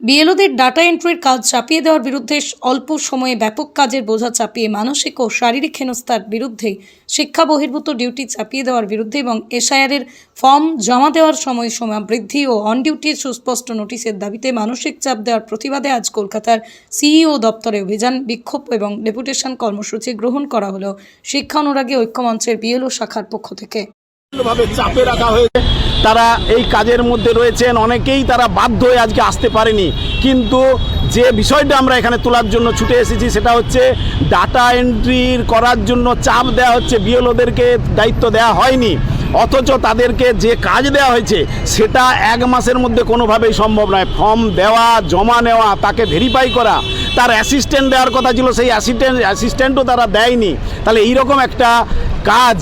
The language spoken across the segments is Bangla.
বিএলওদের ডাটা এন্ট্রির কাজ চাপিয়ে দেওয়ার বিরুদ্ধে অল্প সময়ে ব্যাপক কাজের বোঝা চাপিয়ে মানসিক ও শারীরিক হেনস্থার বিরুদ্ধে শিক্ষা বহির্ভূত ডিউটি চাপিয়ে দেওয়ার বিরুদ্ধে এবং এসআইআরের ফর্ম জমা দেওয়ার সময় সীমা বৃদ্ধি ও অন ডিউটির সুস্পষ্ট নোটিশের দাবিতে মানসিক চাপ দেওয়ার প্রতিবাদে আজ কলকাতার সিইও দপ্তরে অভিযান, বিক্ষোভ এবং ডেপুটেশন কর্মসূচি গ্রহণ করা হলো শিক্ষা অনুরাগী ঐক্যমঞ্চের বিএলও শাখার পক্ষ থেকে। চাপে রাখা হয়েছে। তারা এই কাজের মধ্যে রয়েছেন, অনেকেই তারা বাধ্য হয়ে আজকে আসতে পারেনি। কিন্তু যে বিষয়টা আমরা এখানে তোলার জন্য ছুটে এসেছি সেটা হচ্ছে ডাটা এন্ট্রির করার জন্য চাপ দেওয়া হচ্ছে, বিএলওদেরকে দায়িত্ব দেওয়া হয়নি। অথচ তাদেরকে যে কাজ দেওয়া হয়েছে, সেটা এক মাসের মধ্যে কোনোভাবেই সম্ভব নয়। ফর্ম দেওয়া, জমা নেওয়া, তাকে ভেরিফাই করা। তার অ্যাসিস্ট্যান্ট দেওয়ার কথা ছিল, সেই অ্যাসিস্ট্যান্ট অ্যাসিস্ট্যান্টও তারা দেয়নি। তাহলে এইরকম একটা কাজ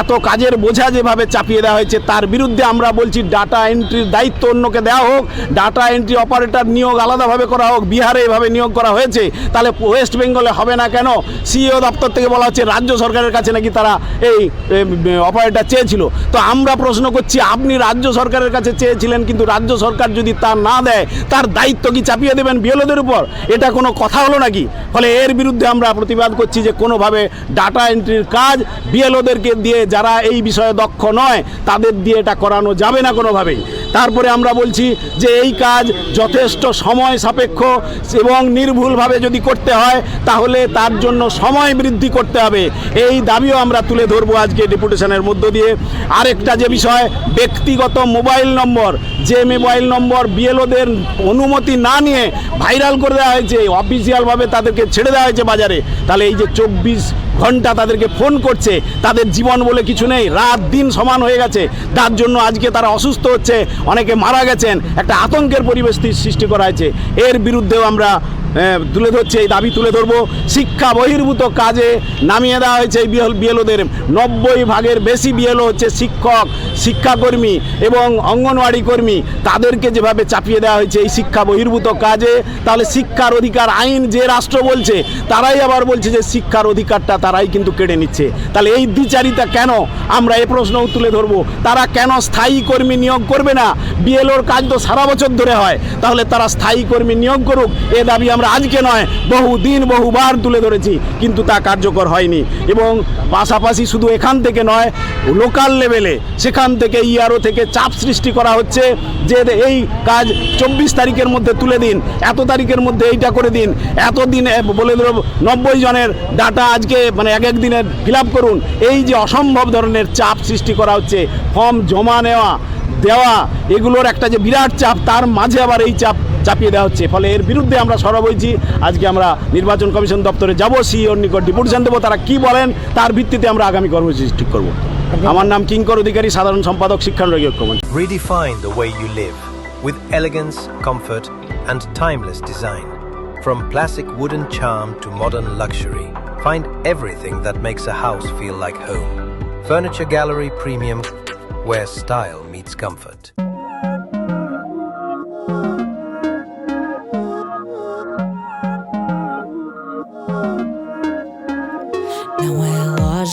এত কাজের বোঝা যেভাবে চাপিয়ে দেওয়া হয়েছে, তার বিরুদ্ধে আমরা বলছি ডাটা এন্ট্রির দায়িত্ব অন্যকে দেওয়া হোক ডাটা এন্ট্রি অপারেটর নিয়োগ আলাদাভাবে করা হোক, বিহারে এভাবে নিয়োগ করা হয়েছে, তাহলে ওয়েস্ট বেঙ্গলে হবে না কেন? সিইও দপ্তর থেকে বলা হচ্ছে রাজ্য সরকারের কাছে নাকি তারা এই অপারেটর চেয়েছিল। তো আমরা প্রশ্ন করছি, আপনি রাজ্য সরকারের কাছে চেয়েছিলেন, কিন্তু রাজ্য সরকার যদি তা না দেয়, তার দায়িত্ব কি চাপিয়ে দেবেন বিএলওদের উপর? এটা কোনো কথা হলো নাকি? ফলে এর বিরুদ্ধে আমরা প্রতিবাদ করছি যে কোনোভাবে ডাটা এন্ট্রির কাজ বিএলওদেরকে দিয়ে যারা এই বিষয়ে দক্ষ নয়, তাদের দিয়ে এটা করানো যাবে না কোনোভাবেই। তারপরে আমরা বলছি যে এই কাজ যথেষ্ট সময় সাপেক্ষ এবং নির্ভুলভাবে যদি করতে হয়, তাহলে তার জন্য সময় বৃদ্ধি করতে হবে। এই দাবিও আমরা তুলে ধরবো আজকে ডেপুটেশনের মধ্য দিয়ে। আরেকটা যে বিষয়, ব্যক্তিগত মোবাইল নম্বর। যে মোবাইল নম্বর বিএলওদের অনুমতি না নিয়ে ভাইরাল করে দেওয়া হয়েছে, অফিসিয়ালভাবে তাদেরকে ছেড়ে দেওয়া হয়েছে বাজারে। তাহলে এই যে চব্বিশ ঘণ্টা তাদেরকে ফোন করছে, তাদের জীবন বলে কিছু নেই, রাত দিন সমান হয়ে গেছে। তার জন্য আজকে তারা অসুস্থ হচ্ছে, অনেকে মারা গেছেন, একটা আতঙ্কের পরিবেশ সৃষ্টি করা হয়েছে। এর বিরুদ্ধেও আমরা তুলে ধরছে, এই দাবি তুলে ধরবো। শিক্ষা বহির্ভূত কাজে নামিয়ে দেওয়া হয়েছে এই বিএল বিএলওদের। নব্বই ভাগের বেশি বিএলও হচ্ছে শিক্ষক, শিক্ষাকর্মী এবং অঙ্গনওয়াড়ি কর্মী। তাদেরকে যেভাবে চাপিয়ে দেওয়া হয়েছে এই শিক্ষা বহির্ভূত কাজে, তাহলে শিক্ষার অধিকার আইন যে রাষ্ট্র বলছে, তারাই আবার বলছে যে শিক্ষার অধিকারটা তারাই কিন্তু কেড়ে নিচ্ছে। তাহলে এই দ্বিচারিতা কেন আমরা এ প্রশ্নও তুলে ধরবো? তারা কেন স্থায়ী কর্মী নিয়োগ করবে না? বিএলওর কাজ তো সারা বছর ধরে হয়। তাহলে তারা স্থায়ী কর্মী নিয়োগ করুক, এ দাবি আমরা আজকে নয় বহু দিন বহুবার তুলে ধরেছি, কিন্তু তা কার্যকর হয়নি। এবং পাশাপাশি শুধু এখান থেকে নয় লোকাল লেভেলে সেখান থেকে ইআরও থেকে চাপ সৃষ্টি করা হচ্ছে যে এই কাজ চব্বিশ তারিখের মধ্যে তুলে দিন, এত তারিখের মধ্যে এইটা করে দিন, এত দিন, বলে ধরো নব্বই জনের ডাটা আজকে মানে এক এক দিনের ফিল করুন। এই যে অসম্ভব ধরনের চাপ সৃষ্টি করা হচ্ছে ফর্ম জমা নেওয়া, দেওয়া, এগুলোর একটা যে বিরাট চাপ, তার মাঝে আবার এই চাপ চাপিয়ে দেওয়া হচ্ছে ফলে এর বিরুদ্ধে আমরা সরব হয়েছি আজকে আমরা নির্বাচন কমিশন দপ্তরে যাব সিওর নিকট ডিপুটেশন দেবো তারা কি বলেন তার ভিত্তিতে আমরা আগামী কর্মসূচি ঠিক করব আমার নাম কিঙ্কর অধিকারী সাধারণ সম্পাদক শিক্ষানুরাগী ঐক্যমঞ্চ Redefine the way you live with elegance, comfort, and timeless design. From classic wooden charm to modern luxury, find everything that makes a house feel like home. Furniture Gallery Premium, where style meets comfort.